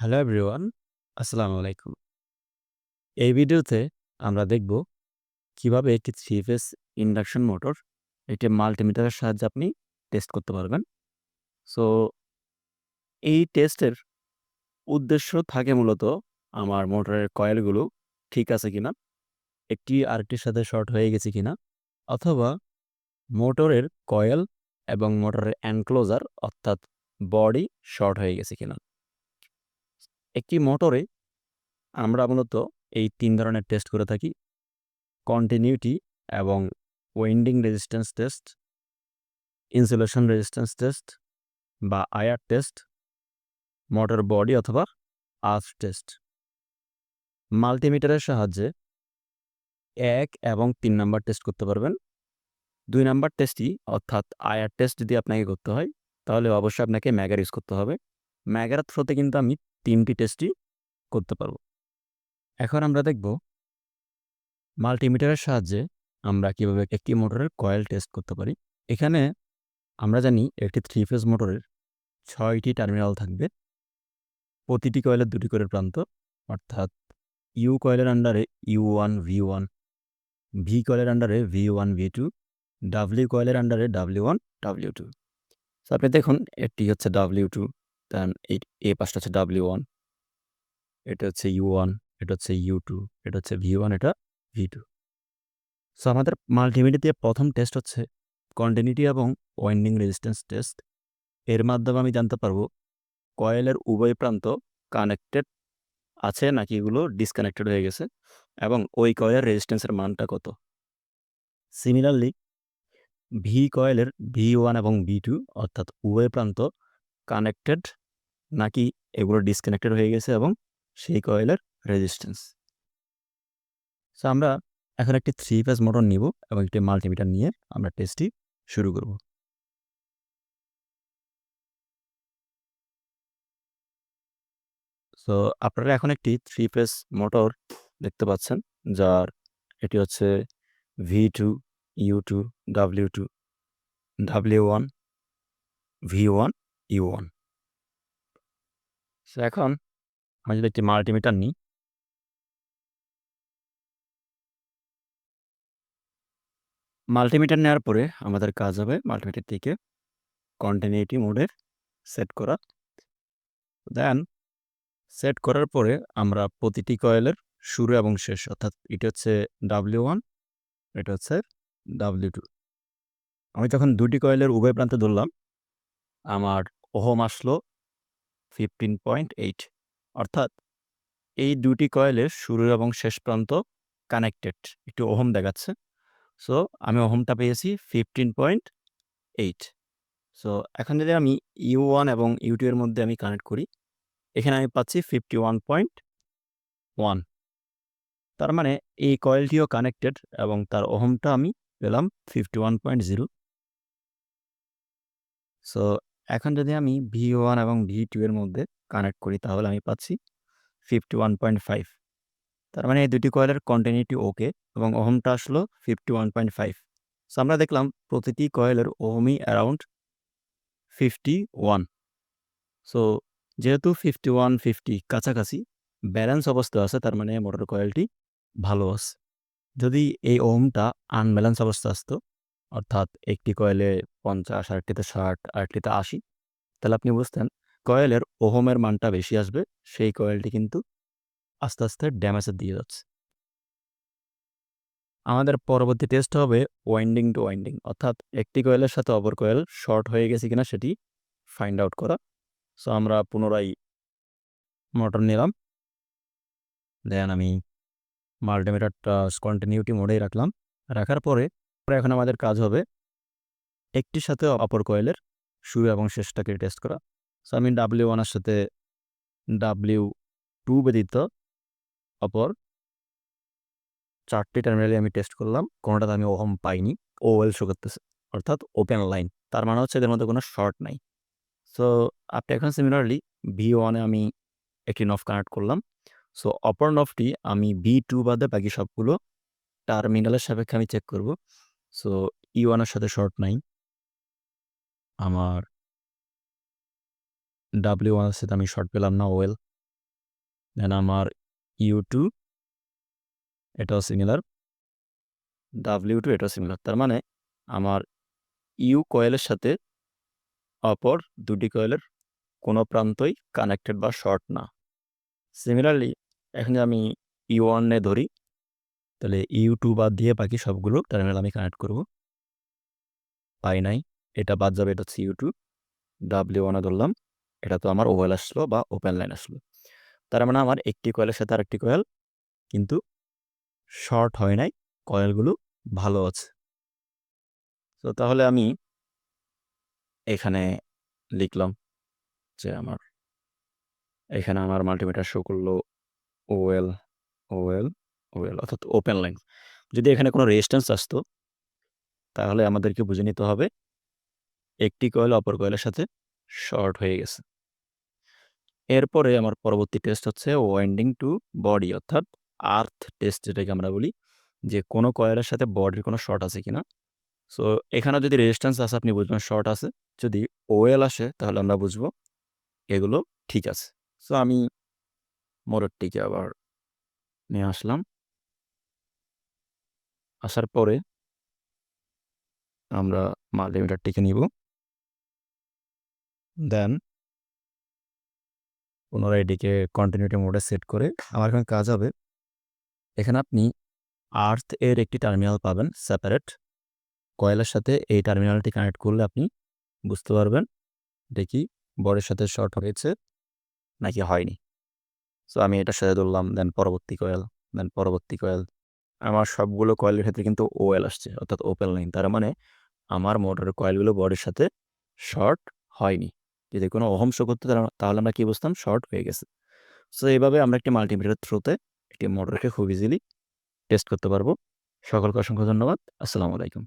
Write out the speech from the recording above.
Hello everyone, আসসালামু আলাইকুম। এই ভিডিওতে আমরা দেখব কীভাবে একটি থ্রি ফেজ ইন্ডাকশন মোটর একটি মাল্টিমিটারের সাহায্যে আপনি টেস্ট করতে পারবেন। সো এই টেস্টের উদ্দেশ্য থাকে মূলত আমার মোটরের কয়েলগুলো ঠিক আছে কিনা, একটি আরেকটির সাথে শর্ট হয়ে গেছে কিনা, অথবা মোটরের কয়েল এবং মোটরের এনক্লোজার অর্থাৎ বডি শর্ট হয়ে গেছে কিনা। একটি মোটরে আমরা মূলত এই তিন ধরনের টেস্ট করে থাকি। কন্টিনিউটি এবং winding resistance test insulation resistance test বা আয়ার টেস্ট মোটর বডি অথবা আর্থ টেস্ট মাল্টিমিটারের সাহায্যে এক এবং তিন নাম্বার টেস্ট করতে পারবেন। দুই নাম্বার টেস্টটি অর্থাৎ আয়ার টেস্ট যদি আপনাকে করতে হয়, তাহলে অবশ্যই আপনাকে ম্যাগার ইউজ করতে হবে। ম্যাগার থ্রোতে কিন্তু আমি তিনটি টেস্টই করতে পারব। এখন আমরা দেখব মাল্টিমিটারের সাহায্যে আমরা কীভাবে একটি মোটরের কয়েল টেস্ট করতে পারি। এখানে আমরা জানি একটি থ্রি ফেজ মোটরের ছয়টি টার্মিনাল থাকবে। প্রতিটি কয়েলের দুটি করে প্রান্ত, অর্থাৎ ইউ কয়েলের আন্ডারে U one, V one, V কয়েলের আন্ডারে V one, V two, W কয়েলের আন্ডারে ডাব্লিউ ওয়ান, ডাব্লিউ টু। আপনি দেখুন এটি হচ্ছে ডাব্লিউ টু দেন এই এ পাশটা হচ্ছে ডাব্লিউ ওয়ান এটা হচ্ছে ইউ ওয়ান এটা হচ্ছে ইউ টু এটা হচ্ছে ভি ওয়ান এটা ভি টু সো আমাদের মাল্টিমিডিয়াতে প্রথম টেস্ট হচ্ছে কন্টিনিউটি এবং ওয়াইন্ডিং রেজিস্ট্যান্স টেস্ট এর মাধ্যমে আমি জানতে পারব কয়েলের উভয় প্রান্ত কানেক্টেড আছে নাকি এগুলো ডিসকানেক্টেড হয়ে গেছে এবং ওই কয়েলের রেজিস্ট্যান্সের মানটা কত? সিমিলারলি ভি কয়েলের ভি ওয়ান এবং ভি টু অর্থাৎ উভয় প্রান্ত কানেক্টেড নাকি এগুলো ডিসকানেক্টেড হয়ে গেছে এবং সেই কয়েলের রেজিস্ট্যান্স সো আমরা এখন একটি থ্রি ফেজ মোটর নিব এবং একটি মাল্টিমিটার নিয়ে আমরা টেস্টটি শুরু করব। সো আপনারা এখন একটি থ্রি ফেজ মোটর দেখতে পাচ্ছেন, যার এটি হচ্ছে V two U two W two W one V one U one so এখন আমি যদি একটি মাল্টিমিটার নিই মাল্টিমিটার নেওয়ার পরে আমাদের কাজ হবে মাল্টিমিটার থেকে কন্টিনিউটি মোডের সেট করা। দেন সেট করার পরে আমরা প্রতিটি কয়েলের শুরু এবং শেষ, অর্থাৎ এটা হচ্ছে ডাব্লিউ ওয়ান এটা হচ্ছে ডাব্লিউ টু আমি যখন দুটি কয়েলের উভয় প্রান্তে ধরলাম, আমার ওহম আসলো ফিফটিন পয়েন্ট এইট অর্থাৎ এই দুটি কয়েলের শুরু এবং শেষ প্রান্ত কানেক্টেড একটু ওহম দেখাচ্ছে। সো আমি ওহমটা পেয়েছি ফিফটিন পয়েন্ট এইট সো এখন যদি আমি ইউ ওয়ান এবং ইউ টু এর মধ্যে আমি কানেক্ট করি, এখানে আমি পাচ্ছি ফিফটি ওয়ান পয়েন্ট ওয়ান তার মানে এই কয়েলটিও কানেক্টেড এবং তার ওহমটা আমি পেলাম fifty one point zero so এখন যদি আমি ভি ওয়ান এবং ভি টু এর মধ্যে কানেক্ট করি, তাহলে আমি পাচ্ছি ফিফটি ওয়ান পয়েন্ট ফাইভ তার মানে এই দুটি কয়েলের কন্টিনিউটি ওকে এবং ওহমটা আসলো fifty one point five so আমরা দেখলাম প্রতিটি কয়েলের ওহমই অ্যারাউন্ড ফিফটি ওয়ান সো যেহেতু ফিফটি ওয়ান ফিফটি কাছাকাছি ব্যালেন্স অবস্থা আছে, তার মানে মোটর কয়েলটি ভালো আছে। যদি এই ওহমটা আনব্যালেন্স অবস্থা আসতো অর্থাৎ একটি কয়েলে পঞ্চাশ আরেকটিতে ষাট আরেকটিতে আশি, তাহলে আপনি বুঝতেন কয়েলের ওহমের মানটা বেশি আসবে, সেই কয়েলটি কিন্তু আস্তে আস্তে ড্যামেজের দিয়ে যাচ্ছে। আমাদের পরবর্তী টেস্ট হবে ওয়াইন্ডিং টু ওয়াইন্ডিং অর্থাৎ একটি কয়েলের সাথে অপর কয়েল শর্ট হয়ে গেছে কিনা সেটি ফাইন্ড আউট করা। সো আমরা পুনরায় মোটর নিলাম। দেন আমি মাল্টিমিটারটা কন্টিনিউটি মোডেই রাখলাম। রাখার পরে এখন আমাদের কাজ হবে একটির সাথে অপর কয়েলের শুরু এবং শেষটাকে টেস্ট করা। সো আমি ডাব্লিউ ওয়ানের সাথে ডাব্লিউ টু ব্যতীত অপর চারটি টার্মিনালে আমি টেস্ট করলাম। কোনোটাতে আমি ওহম পাইনি ওয়েল শো করতেছে, অর্থাৎ ওপেন লাইন তার মানে হচ্ছে এদের মধ্যে কোনো শর্ট নাই। সো আপনি এখন সিমিলারলি ভি ওয়ানে আমি একটি নফ কানেক্ট করলাম। সো অপর নফটি আমি ভি টু বাদে বাকি সবগুলো টার্মিনালের সাপেক্ষে আমি চেক করব। সো ই ওয়ানের সাথে শর্ট নাই। আমার ডাব্লিউ ওয়ানের সাথে আমি শর্ট পেলাম না ওয়েল দেন আমার ইউ টু এটাও সিমিলার ডাব্লিউ টু এটাও সিমিলার তার মানে আমার ইউ কয়েলের সাথে অপর দুটি কয়েলের কোনো প্রান্তই কানেক্টেড বা শর্ট না। সিমিলারলি এখন আমি ইউ ওয়ানে ধরি। তাহলে ইউ টু বাদ দিয়ে বাকি সবগুলো টার্মিনাল আমি কানেক্ট করব। পাই নাই, এটা বাদ যাবে, এটা হচ্ছে ইউ টু ডাব্লিউ ওয়ানে ধরলাম, এটা তো আমার ওয়েল আসলো বা ওপেন লাইন আসলো। তার মানে আমার একটি কয়েলের সাথে আরেকটি কয়েল কিন্তু শর্ট হয় নাই কয়েলগুলো ভালো আছে। তো তাহলে আমি এখানে লিখলাম যে আমার, এখানে আমার মাল্টিমিটার শো করল, ওয়েল ওয়েল। ওয়েল অর্থাৎ ওপেন লাইন যদি এখানে কোনো রেজিস্ট্যান্স আসতো, তাহলে আমাদেরকে বুঝে নিতে হবে, একটি কয়েল অপর কয়েলের সাথে শর্ট হয়ে গেছে। এরপরে আমার পরবর্তী টেস্ট হচ্ছে ওয়াইন্ডিং টু বডি অর্থাৎ আর্থ টেস্ট যেটাকে আমরা বলি, যে কোনো কয়েলের সাথে বডির কোনো শর্ট আছে কিনা। সো এখানে যদি রেজিস্ট্যান্স আসে, আপনি বুঝবেন শর্ট আছে। যদি ওয়েল আসে, তাহলে আমরা বুঝব এগুলো ঠিক আছে। সো আমি মোটরটিকে আবার নিয়ে আসলাম। আসার পরে আমরা মাল মাল্টিমিটারটিকে নিব। দেন পুনরায় এটিকে কন্টিনিউটি মোডে সেট করে আমার এখানে কাজ হবে এখানে আপনি আর্থ এর একটি টার্মিনাল পাবেন সেপারেট কয়েলের সাথে এই টার্মিনালটি কানেক্ট করলে আপনি বুঝতে পারবেন দেখি বরের সাথে শর্ট হয়েছে নাকি হয়নি। সো আমি এটার সাথে ধরলাম দেন পরবর্তী কয়েল দেন পরবর্তী কয়েল। আমার সবগুলো কয়েলের ক্ষেত্রে কিন্তু ওয়েল আসছে, অর্থাৎ ওপেন লাইন তার মানে আমার মোটরের কয়েলগুলো বডির সাথে শর্ট হয়নি। যদি কোনো অহম শো করতে তাহলে আমরা কি বুঝতাম? শর্ট হয়ে গেছে। সো এইভাবে আমরা একটি মাল্টিমিটারের থ্রুতে একটি মোটরকে খুব ইজিলি টেস্ট করতে পারব। সকলকে অসংখ্য ধন্যবাদ। আসসালামু আলাইকুম।